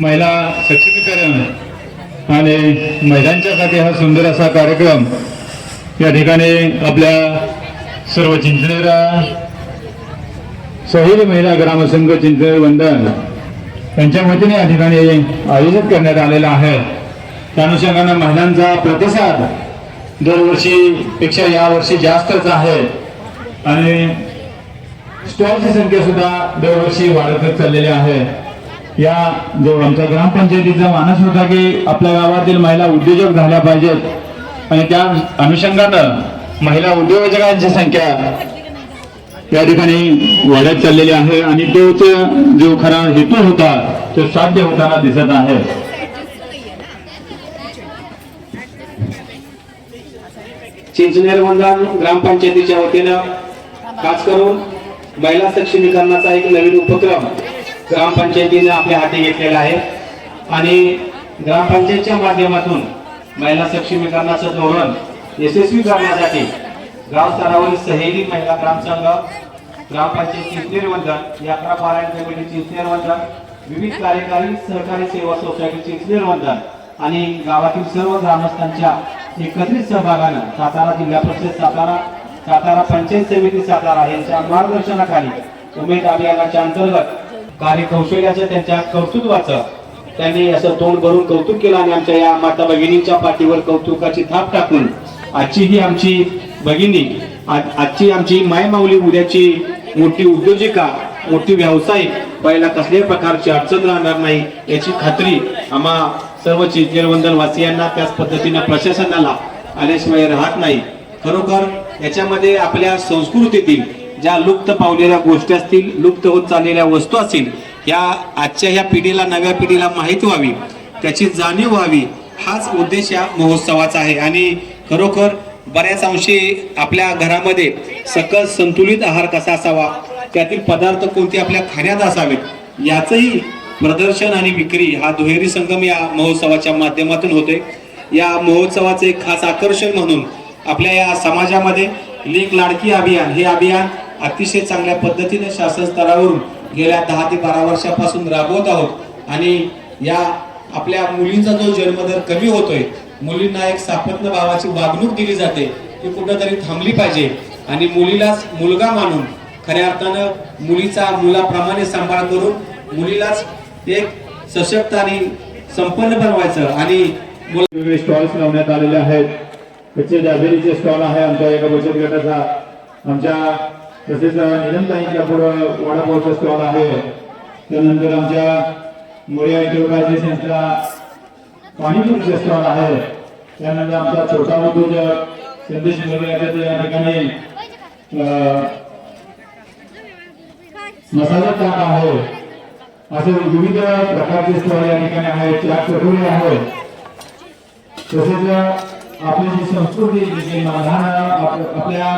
महिला सक्षमीकरण आणि महिलांच्यासाठी हा सुंदर असा कार्यक्रम या ठिकाणी आपल्या सर्व चिंचणेरा शहीद महिला ग्रामसंघ चिंचणे वंदन यांच्या वतीने या ठिकाणी आयोजित करण्यात आलेला आहे. त्या अनुषंगानं महिलांचा प्रतिसाद दरवर्षीपेक्षा यावर्षी जास्तच आहे आणि स्टॉलची संख्या सुद्धा दरवर्षी वाढतच चाललेली आहे. या जो आमच्या ग्रामपंचायतीचा मानस होता की आपल्या गावातील महिला उद्योजक झाल्या पाहिजेत. आणि त्या अनुषंगानं महिला उद्योजकांची संख्या या ठिकाणी वाढत चाललेली आहे. आणि तोच जो खरा हेतू होता तो साध्य होताना दिसत आहे. चिंचनेर मंदान ग्रामपंचायतीच्या वतीनं खास करून महिला सक्षमीकरणाचा एक नवीन उपक्रम ग्रामपंचायतीने आपल्या हाती घेतलेला आहे आणि ग्रामपंचायतच्या माध्यमातून महिला सक्षमीकरणाचं धोरण यशस्वी करण्यासाठी ग्रामस्तरावरील सहेली महिला ग्रामसंघ ग्रामपंचायत चिंचनेर मंडळ यात्रा पारायण कमिटी चिंचनेर विविध कार्यकारी सहकारी सेवा सोसायटी चिंचनेर आणि गावातील सर्व ग्रामस्थांच्या एकत्रित सहभागानं सातारा जिल्हा परिषद सातारा सातारा पंचायत समिती सातारा यांच्या मार्गदर्शनाखाली उमेद अभियानाच्या अंतर्गत कार्यकौशल्याचं त्यांच्या कर्तृत्वाचं त्यांनी असं तोंड भरून कौतुक केलं आणि आमच्या या माता भगिनींच्या पाठीवर कौतुकाची थाप टाकून आजची ही आमची भगिनी आज- आजची आमची मायमाऊली उद्याची मोठी उद्योजिका मोठी व्यावसायिक पहिला कसल्याही प्रकारची अडचण राहणार नाही याची खात्री आम्हा सर्व चिंचनेरवंदन वासियांना त्याच पद्धतीनं प्रशासनाला आल्याशिवाय राहत नाही. खरोखर याच्यामध्ये आपल्या संस्कृतीतील ज्या लुप्त पावलेल्या गोष्टी असतील लुप्त होत चाललेल्या वस्तू असतील या आजच्या ह्या पिढीला नव्या पिढीला माहिती व्हावी. त्याची जाणीव व्हावी. हाच उद्देश या महोत्सवाचा आहे. आणि खरोखर बऱ्याच अंशी आपल्या घरामध्ये सकस संतुलित आहार कसा असावा त्यातील पदार्थ कोणते आपल्या खाण्यात असावेत याचंही प्रदर्शन आणि विक्री हा दुहेरी संगम या महोत्सवाच्या माध्यमातून होते या महोत्सवाचे खास आकर्षण म्हणून आपल्या या समाजामध्ये लेख लाडकी अभियान हे अभियान अतिशय चांगल्या पद्धतीने शासन स्तरावरून गेल्या दहा ते बारा वर्षापासून राबवत आहोत. आणि या आपल्या मुलींचा जो जन्मदर कमी होतोय मुलींना एक सापत्न भावाची वागणूक दिली जाते ती कुठंतरी थांबली पाहिजे. आणि मुलीलाच मुलगा मानून खऱ्या अर्थानं मुलीचा मुलाप्रमाणे सांभाळ करून मुलीलाच एक सशक्त आणि संपन्न बनवायचं. आणि वेगवेगळे स्टॉल्स लावण्यात आलेले आहेत. त्याचे दाबेलीचे स्टॉल आहे आमच्या एका बचत गटाचा आमच्या तसेच निलमताईंच्या पुढं वडापावचा स्टॉल आहे. त्यानंतर आमच्या मोर्या इंटरप्राइजेस यांचा पाणीपुरीचा स्टॉल आहे. त्यानंतर आमचा छोटा उद्योजक संदेश या ठिकाणी अं, मसाला चाट आहे. असे विविध प्रकारचे स्टॉल या ठिकाणी आहेत चाट चटोरे आहेत. तसेच आपली जी संस्कृती जी आपल्या